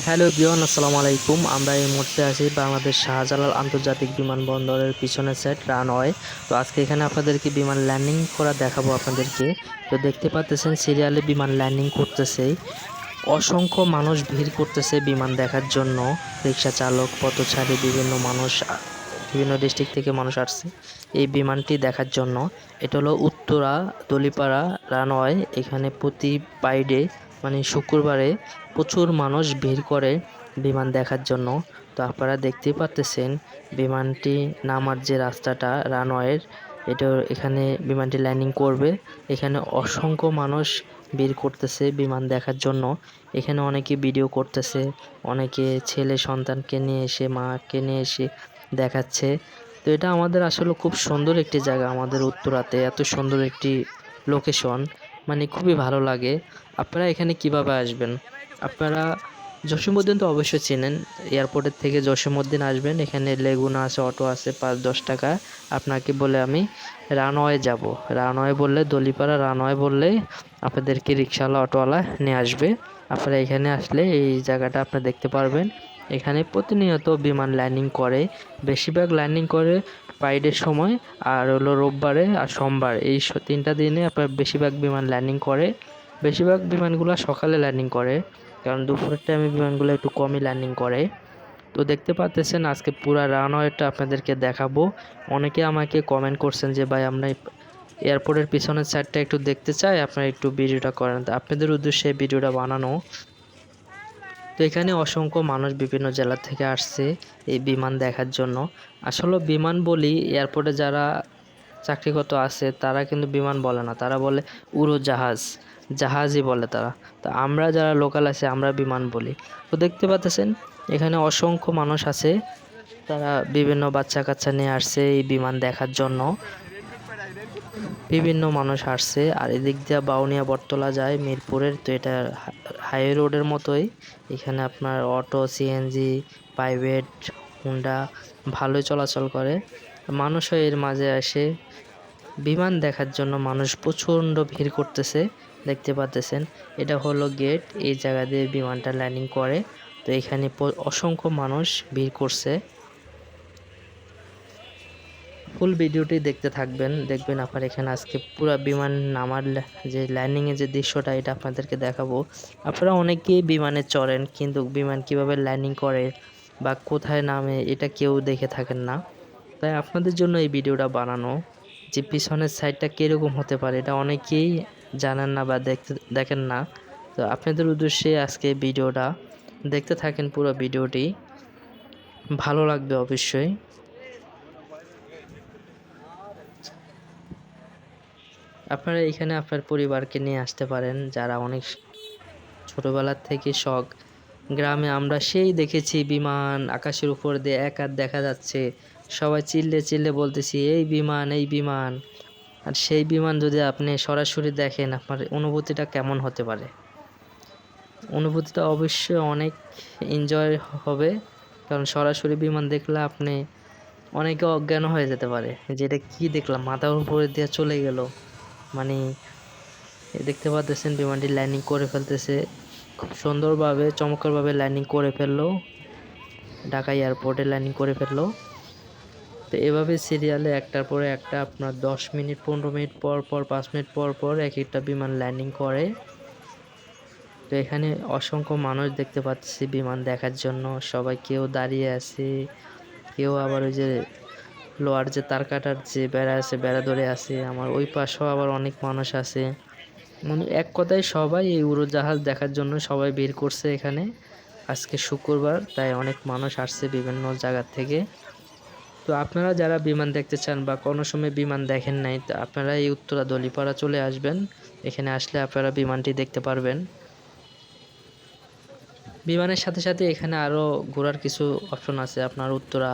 Hello বিয়ন আসসালামু আলাইকুম। আমরা এই মুহূর্তে আছি বাংলাদেশ শাহজালাল আন্তর্জাতিক বিমানবন্দরের পিছনের সাইড রানওয়ে তো আজকে এখানে আপনাদেরকে বিমান ল্যান্ডিং করা দেখাবো আপনাদেরকে। তো দেখতে পাচ্তেছেন সিরিয়ালে বিমান ল্যান্ডিং করতেছে। অসংখ্য মানুষ ভিড় করতেছে বিমান দেখার জন্য। রিক্সা চালক, পথচারী, বিভিন্ন মানুষ, বিভিন্ন ডিস্ট্রিক্ট থেকে মানুষ আসছে এই বিমানটি দেখার জন্য। এটা হলো উত্তরা দলিপাড়া রানওয়ে এখানে প্রতি পাইডে মানে শুক্রবারে প্রচুর মানুষ ভিড় করে বিমান দেখার জন্য। তো আপনারা দেখতেই পাচ্তেছেন বিমানটি নামার যে রাস্তাটা, রানওয়ের, এটা এখানে বিমানটি ল্যান্ডিং করবে। এখানে অসংখ্য মানুষ ভিড় করতেছে বিমান দেখার জন্য। এখানে অনেকে ভিডিও করতেছে, অনেকে ছেলে সন্তানকে নিয়ে এসে, মাকে নিয়ে এসে দেখাচ্ছে। তো এটা আমাদের আসলে খুব সুন্দর একটি জায়গা, আমাদের উত্তরাতে। এত সুন্দর একটি লোকেশন মানে খুবই ভালো লাগে। আপনারা এখানে কীভাবে আসবেন? আপনারা জসীমউদ্দিন তো অবশ্যই চেনেন। এয়ারপোর্টের থেকে জসীমউদ্দিন আসবেন। এখানে লেগুনা আছে, অটো আছে, পাঁচ, দশ টাকা। আপনাকে বলে আমি রানওয়ে যাব। রানওয়ে বললে, দলিপাড়া রানওয়ে বললে আপনাদেরকে রিক্সাওয়ালা, অটোওয়ালা নিয়ে আসবে। আপনারা এখানে আসলে এই জায়গাটা আপনারা দেখতে পারবেন। এখানে প্রতিনিয়ত বিমান ল্যান্ডিং করে। বেশিরভাগ ল্যান্ডিং করে ফ্রাইডের সময় আর হলো রোববারে আর সোমবার। এই তিনটা দিনে আপনার বেশিরভাগ বিমান ল্যান্ডিং করে। বেশিরভাগ বিমানগুলো সকালে ল্যান্ডিং করে, কারণ দুপুরের টাইমে বিমানগুলো একটু কমই ল্যান্ডিং করে। তো দেখতে পাচ্তেছেন আজকে পুরা রানওয়েটা আপনাদেরকে দেখাবো। অনেকে আমাকে কমেন্ট করছেন যে, ভাই, আমরা এয়ারপোর্টের পিছনের সাইডটা একটু দেখতে চাই, আপনারা একটু ভিডিওটা করেন। আপনাদের উদ্দেশ্যে ভিডিওটা বানানো। এখানে অসংখ্য মানুষ বিভিন্ন জেলা থেকে আসছে এই বিমান দেখার জন্য। আসলে বিমান বলি, এয়ারপোর্টে যারা চাকরিগত আছে, তারা কিন্তু বিমান বলে না। তারা বলে উড়োজাহাজ, জাহাজই বলে তারা। তো আমরা যারা লোকাল আছে, আমরা বিমান বলি। তো দেখতে পাচ্ছেন, এখানে অসংখ্য মানুষ আছে। তারা বিভিন্ন বাচ্চা কাচ্চা নিয়ে আসছে এই বিমান দেখার জন্য। বিভিন্ন মানুষ আসছে, আর এদিক দিয়ে বাউনিয়া, বটতলা যায়, মিরপুরের, তো এটা হাইওয়ে রোডের মতোই। এখানে আপনার অটো সিএনজি প্রাইভেট, হুন্ডা, ভালোই চলাচল করে। মানুষও এর মাঝে আসে। বিমান দেখার জন্য মানুষ প্রচণ্ড ভিড় করতেছে, দেখতে পাচ্তেছেন এটা হলো গেট এই জায়গা দিয়ে বিমানটা ল্যান্ডিং করে। তো এখানে অসংখ্য মানুষ ভিড় করছে। ফুল ভিডিওটি দেখতে থাকবেন। দেখবেন আপনার এখানে আজকে পুরো বিমান নামার যে ল্যান্ডিংয়ের যে দৃশ্যটা, এটা আপনাদেরকে দেখাবো। আপনারা অনেকেই বিমানে চড়েন, কিন্তু বিমান কীভাবে ল্যান্ডিং করে বা কোথায় নামে, এটা কেউ দেখে থাকেন না। তাই আপনাদের জন্য এই ভিডিওটা বানানো। যে পিছনের সাইডটা কীরকম হতে পারে, এটা অনেকেই জানেন না বা দেখতে, দেখেন না। তো আপনাদের উদ্দেশ্যে আজকে ভিডিওটা। দেখতে থাকেন পুরো ভিডিওটি। ভালো লাগবে অবশ্যই। আপনারা এখানে আপনার পরিবারকে নিয়ে আসতে পারেন, যারা অনেক ছোটোবেলার থেকে শখ। গ্রামে আমরা সেই দেখেছি বিমান, আকাশের উপর দিয়ে এক হাত দেখা যাচ্ছে। সবাই চিল্লে চিল্লে বলতেছি, এই বিমান এই বিমান। আর সেই বিমান যদি আপনি সরাসরি দেখেন, আপনার অনুভূতিটা কেমন হতে পারে? অনুভূতিটা অবশ্যই অনেক এনজয় হবে, কারণ সরাসরি বিমান দেখলে আপনি অনেকে অজ্ঞান হয়ে যেতে পারে। যে এটা কী দেখলাম? মাথার উপরে দিয়ে চলে গেল। মানে দেখতে পাচ্ছেন বিমানটি ল্যান্ডিং করে ফেলতেছে। খুব সুন্দরভাবে, চমৎকারভাবে ল্যান্ডিং করে ফেলল। ঢাকা এয়ারপোর্টে ল্যান্ডিং করে ফেলল। তো এভাবে সিরিয়ালে একটার পরে একটা আপনার দশ মিনিট, পনেরো মিনিট পর পর, পাঁচ মিনিট পর পর এক একটা বিমান ল্যান্ডিং করে। তো এখানে অসংখ্য মানুষ দেখতে পাচ্ছি বিমান দেখার জন্য। সবাই কেউ দাঁড়িয়ে আছে, কেউ আবার ওই যে লোহার যে তার কাটার যে বেড়া আছে, বেড়া ধরে আছে, আমার ওই পাশেও আবার অনেক মানুষ আছে। মানে এক কথায় সবাই এই উড়োজাহাজ দেখার জন্য সবাই বের করছে এখানে। আজকে শুক্রবার, তাই অনেক মানুষ আসছে বিভিন্ন জায়গার থেকে। তো আপনারা যারা বিমান দেখতে চান বা কোনো সময় বিমান দেখেন নাই, তো আপনারা এই উত্তরা দলিপাড়া চলে আসবেন। এখানে আসলে আপনারা বিমানটি দেখতে পারবেন। বিমানের সাথে সাথে এখানে আরও ঘোরার কিছু অপশন আছে। আপনার উত্তরা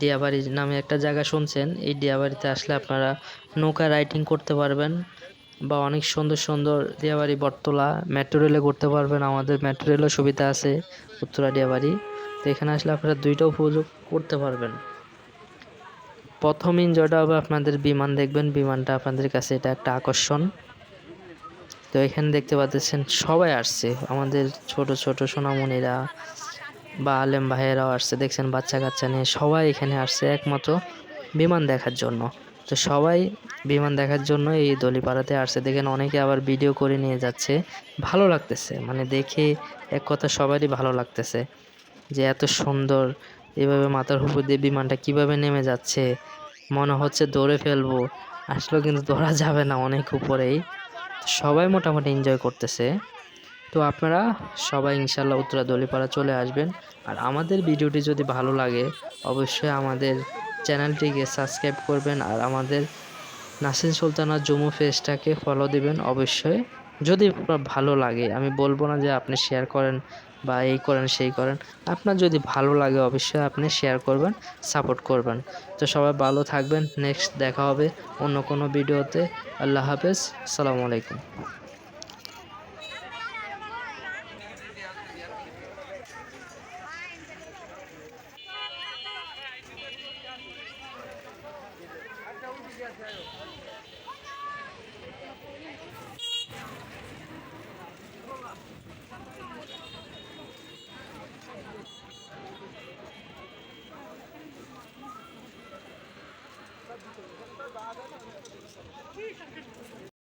ডিয়াবাড়ি নামে একটা জায়গা শুনছেন। এই ডিয়াবাড়িতে আসলে আপনারা নৌকা রাইডিং করতে পারবেন বা অনেক সুন্দর সুন্দর ডিয়াবাড়ি বটতলা মেট্রো রেলে করতে পারবেন। আমাদের মেট্রো রেলও সুবিধা আছে উত্তরা ডিয়াবাড়ি তো এখানে আসলে আপনারা দুইটা উপযোগ করতে পারবেন। প্রথম এনজয়টা হবে আপনাদের বিমান। দেখবেন বিমানটা আপনাদের কাছে এটা একটা আকর্ষণ। তো এখানে দেখতে পাচ্ছেন সবাই আসছে। আমাদের ছোট ছোট সোনামণিরা বা আলেম ভাইয়েরাও আসছে। দেখছেন বাচ্চা কাচ্চা নিয়ে সবাই এখানে আসছে একমাত্র বিমান দেখার জন্য। তো সবাই বিমান দেখার জন্য এই দলিপাড়াতে আসছে। দেখেন অনেকে আবার ভিডিও করে নিয়ে যাচ্ছে। ভালো লাগতেছে মানে দেখে এক কথা সবারই ভালো লাগতেছে যে এত সুন্দর এভাবে মাথার উপর দিয়ে বিমানটা কীভাবে নেমে যাচ্ছে। মনে হচ্ছে দৌড়ে ফেলব। আসলেও কিন্তু দৌড়া যাবে না অনেক উপরেই। সবাই মোটামুটি এনজয় করতেছে। তো আপনারা সবাই ইনশাল্লাহ উত্তরা দলিপাড়া চলে আসবেন। আর আমাদের ভিডিওটি যদি ভালো লাগে, অবশ্যই আমাদের চ্যানেলটিকে সাবস্ক্রাইব করবেন আর আমাদের নাসিন সুলতানা জম্মু ফেসটাকে ফলো দিবেন অবশ্যই। যদি ভালো লাগে, আমি বলব না যে আপনি শেয়ার করেন বা এই করেন, সেই করেন। আপনার যদি ভালো লাগে অবশ্যই আপনি শেয়ার করবেন সাপোর্ট করবেন। তো সবাই ভালো থাকবেন। নেক্সট দেখা হবে অন্য কোনো ভিডিওতে। আল্লাহ হাফেজ। আসসালামু আলাইকুম।